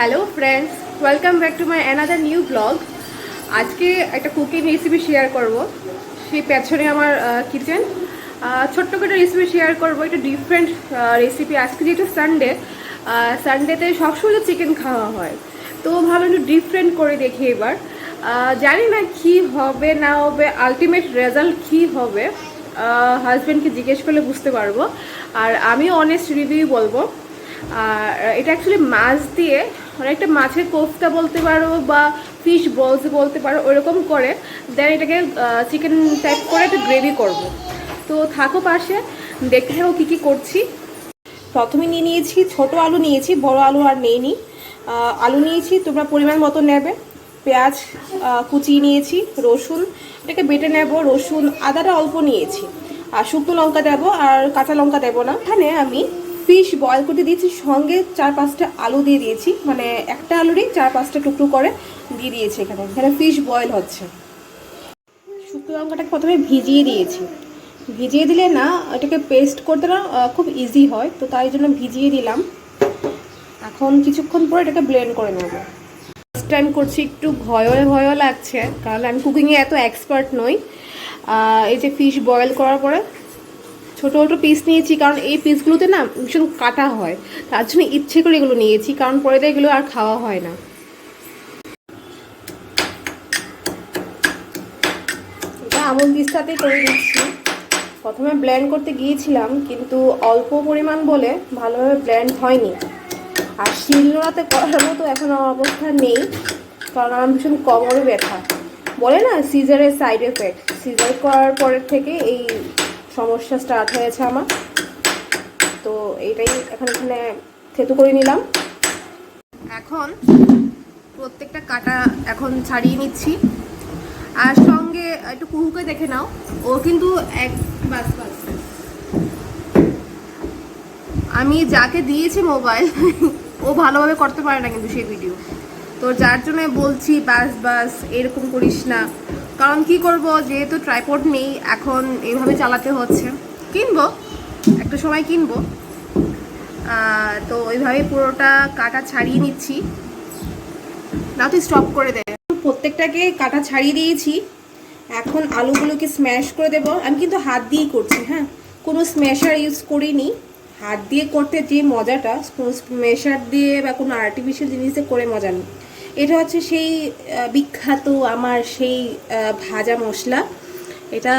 Hello friends welcome back to my another new blog আজকে একটা cooking recipe share করব। সেই পেছনে আমার কিচেন ছোট্ট করে রেসিপি শেয়ার করব। একটা ডিফারেন্ট রেসিপি আজকে যেহেতু সানডে সানডেতে সবসময় চিকেন খাওয়া হয়। তো ভালো একটু ডিফারেন্ট করে দেখি এবার। জানি না কি হবে, না হবে আলটিমেট রেজাল্ট কি হবে। হাজব্যান্ডকে জিজ্ঞেস করলে বুঝতে পারব। আর আমিও অনেস্ট রিভিউ বলব। আর, এটা অ্যাকচুয়ালি মাছ দিয়ে অনেকটা মাছের কোফতা বলতে পারো বা ফিশ বলস বলতে পারো, ওরকম করে। দেন এটাকে চিকেন টাইপ করে একটা গ্রেভি করব। তো থাকো পাশে, দেখতে থাকো কী কী করছি। প্রথমে নিয়ে নিয়েছি, ছোট আলু নিয়েছি, বড় আলু আর নেইনি আলু নিয়েছি, তোমরা পরিমাণ মতো নেবে। পেঁয়াজ কুচিয়ে নিয়েছি, রসুন, এটাকে বেটে নেব, রসুন, আদাটা অল্প নিয়েছি। আর শুকনো লঙ্কা দেবো আর কাঁচা লঙ্কা দেবো না। এখানে আমি ফিশ বয়েল করতে দিয়েছি, সঙ্গে চার পাঁচটা আলু দিয়ে দিয়েছি। মানে একটা আলুরই চার পাঁচটা টুকরো করে দিয়ে দিয়েছি এখানে। এখানে ফিশ বয়েল হচ্ছে। শুকনো লঙ্কাটাকে প্রথমে ভিজিয়ে দিয়েছি। ভিজিয়ে দিলে না, এটাকে পেস্ট করতে না খুব ইজি হয়। তো তাই জন্য ভিজিয়ে দিলাম। এখন কিছুক্ষণ পরে এটাকে ব্লেন্ড করে নেব। ফার্স্ট টাইম করছি, একটু ভয়ও ভয়ও লাগছে। কারণ আমি কুকিংয়ে এত এক্সপার্ট নই। এই যে ফিশ বয়েল করার পরে ছোটো ছোটো পিস নিয়েছি, কারণ এই পিসগুলোতে না ভীষণ কাটা হয়। তার জন্য ইচ্ছে করে এগুলো নিয়েছি, কারণ পরে এগুলো আর খাওয়া হয় না। এটা আমুল দিস্তাতেই করে দিচ্ছি প্রথমে ব্ল্যান্ড করতে গিয়েছিলাম, কিন্তু অল্প পরিমাণ বলে ভালোভাবে ব্ল্যান্ড হয়নি। আর শিলনোড়াতে করার মতো এখন আমার অবস্থা নেই, কারণ আমার ভীষণ কোমরে ব্যথা। বলে না সিজারের সাইড এফেক্ট সিজার করার পরের থেকে এই সমস্যা স্টার্ট হয়েছে আমার। তো এইটাই এখন এখানে থেতু করে নিলাম। এখন প্রত্যেকটা কাটা এখন ছাড়িয়ে নিচ্ছি। আর সঙ্গে একটু কুহুকে দেখে নাও। ও কিন্তু এক বাস বাস। আমি যাকে দিয়েছি মোবাইল ও ভালোভাবে করতে পারে না কিন্তু সেই ভিডিও তো যার জন্য বলছি, বাস বাস, এরকম করিস না। কারণ কি করব, যেহেতু ট্রাইপড নেই, এখন এইভাবে চালাতে হচ্ছে। কিনবো, একটা সময় কিনবো। তো ওইভাবে পুরোটা কাটা ছাড়িয়ে নিচ্ছি। না তুই স্টপ করে দে প্রত্যেকটাকে কাটা ছাড়িয়ে দিয়েছি। এখন আলুগুলোকে স্ম্যাশ করে দেব। আমি কিন্তু হাত দিয়েই করছি হ্যাঁ? কোনো স্ম্যাশার ইউজ করিনি। হাত দিয়ে করতে যে মজাটা, কোনো স্ম্যাশার দিয়ে বা কোনো আর্টিফিশিয়াল জিনিস করে মজা নেই। এটা হচ্ছে সেই বিখ্যাত আমার সেই ভাজা মশলা। এটা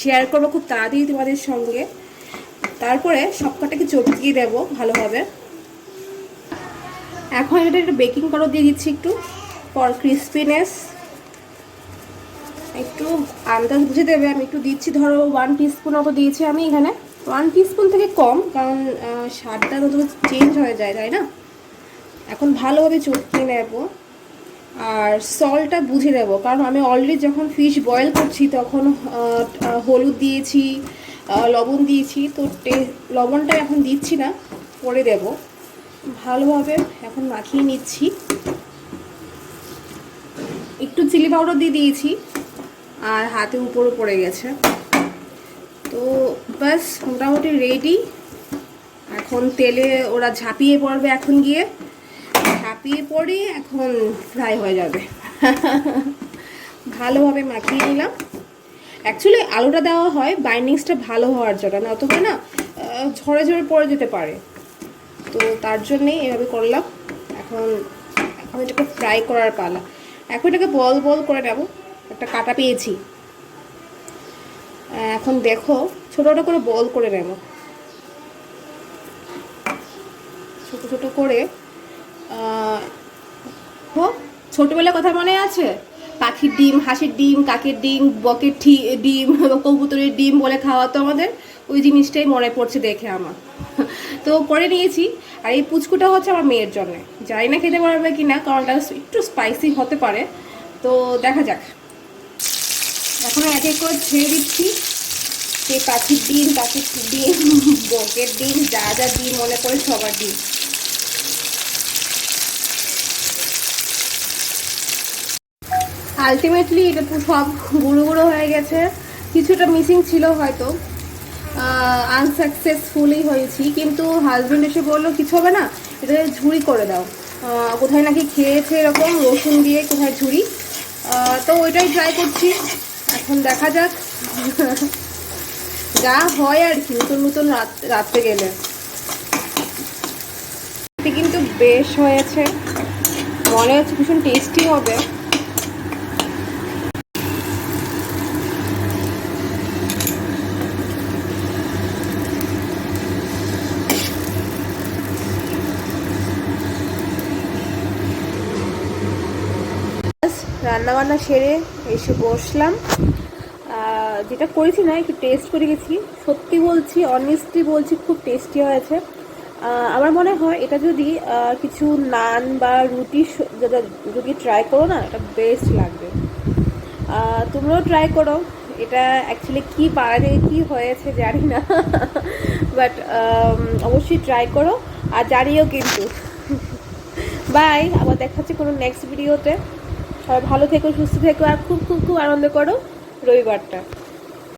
শেয়ার করব খুব তাড়াতাড়ি তোমাদের সঙ্গে। তারপরে সবকটাকে চটকিয়ে দেবো ভালোভাবে। এখন এটা একটু বেকিং পাউডার দিয়ে দিচ্ছি একটু ফর ক্রিসপিনেস একটু আন্দাজ বুঝে দেবে, আমি একটু দিচ্ছি, ধরো ওয়ান টিস্পুন মতো দিয়েছি আমি এখানে। ওয়ান টিস্পুন থেকে কম, কারণ স্বাদটা তো চেঞ্জ হয়ে যায়, তাই না? এখন ভালোভাবে চটকিয়ে নেব। আর সল্টটা বুঝে দেবো। কারণ আমি অলরেডি যখন ফিশ বয়েল করছি, তখন হলুদ দিয়েছি লবণ দিয়েছি। তো লবণটা এখন দিচ্ছি না, পরে দেব। ভালোভাবে এখন মাখিয়ে নিচ্ছি। একটু চিলি পাউডার দিয়ে দিয়েছি, আর হাতে উপরে পড়ে গেছে। তো ব্যাস, মোটামুটি রেডি এখন তেলে ওরা ঝাঁপিয়ে পড়বে এখন গিয়ে। ঝাঁপিয়ে পরে এখন ফ্রাই হয়ে যাবে। ভালোভাবে মাখিয়ে নিলাম। অ্যাকচুয়ালি আলুটা দেওয়া হয় বাইন্ডিংসটা ভালো হওয়ার জন্য। না অথবা না ঝরে ঝরে পড়ে যেতে পারে। তো তার জন্যেই এভাবে করলাম। এখন এখন এটাকে ফ্রাই করার পালা। এখন এটাকে বল বল করে নেব। একটা কাটা পেয়েছি। এখন দেখো ছোটো ছোটো করে বল করে নেব। ছোটো ছোটো করে হো ছোটবেলার কথা মনে আছে? পাখির ডিম, হাঁসের ডিম, কাকের ডিম, বকের ডিম, কবুতরের ডিম বলে খাওয়াতো আমাদের ওই জিনিসটাই মনে পড়ছে দেখে আমার। তো করে নিয়েছি। আর এই পুচকুটা হচ্ছে আমার মেয়ের জন্য। জানি না খেতে পারবে কি না কারণ একটু স্পাইসি হতে পারে। তো দেখা যাক। এখন এক এক করে ছেড়ে দিচ্ছি। সেই পাখির ডিম পাখির ডিম, বকের ডিম, যা যা ডিম মনে পড়ে সবার ডিম। আলটিমেটলি এটা সব গুঁড়ো গুঁড়ো হয়ে গেছে। কিছুটা মিসিং ছিল হয়তো। আনসাকসেসফুলি হয়েছি, কিন্তু হাজব্যান্ড এসে বলল, কিছু হবে না, এটা ঝুড়ি করে দাও। কোথায় নাকি খেয়েছে এরকম, রসুন দিয়ে কোথায় ঝুড়ি। তো ওইটাই ট্রাই করছি। এখন দেখা যাক। যা হয় আর কি, নতুন নতুন রাত- রাত্রে গেলে। কিন্তু বেশ হয়েছে। মনে হচ্ছে ভীষণ টেস্টি হবে। রান্না বান্না সেরে এসে বসলাম। যেটা করেছি না, একটু টেস্ট করে গেছি। সত্যি বলছি অনেস্টলি বলছি, খুব টেস্টি হয়েছে। আমার মনে হয় এটা যদি কিছু নান বা রুটি যদি- ট্রাই করো না, এটা বেস্ট লাগবে। তোমরাও ট্রাই করো। এটা অ্যাকচুয়ালি কি পাড়া থেকে কী হয়েছে জানি না। বাট অবশ্যই ট্রাই করো। আর জানিও কিন্তু। বাই আবার দেখা হচ্ছে কোনো নেক্সট ভিডিওতে সবাই ভালো থেকো সুস্থ থেকো আর খুব খুব খুব আনন্দ করো রবিবারটা।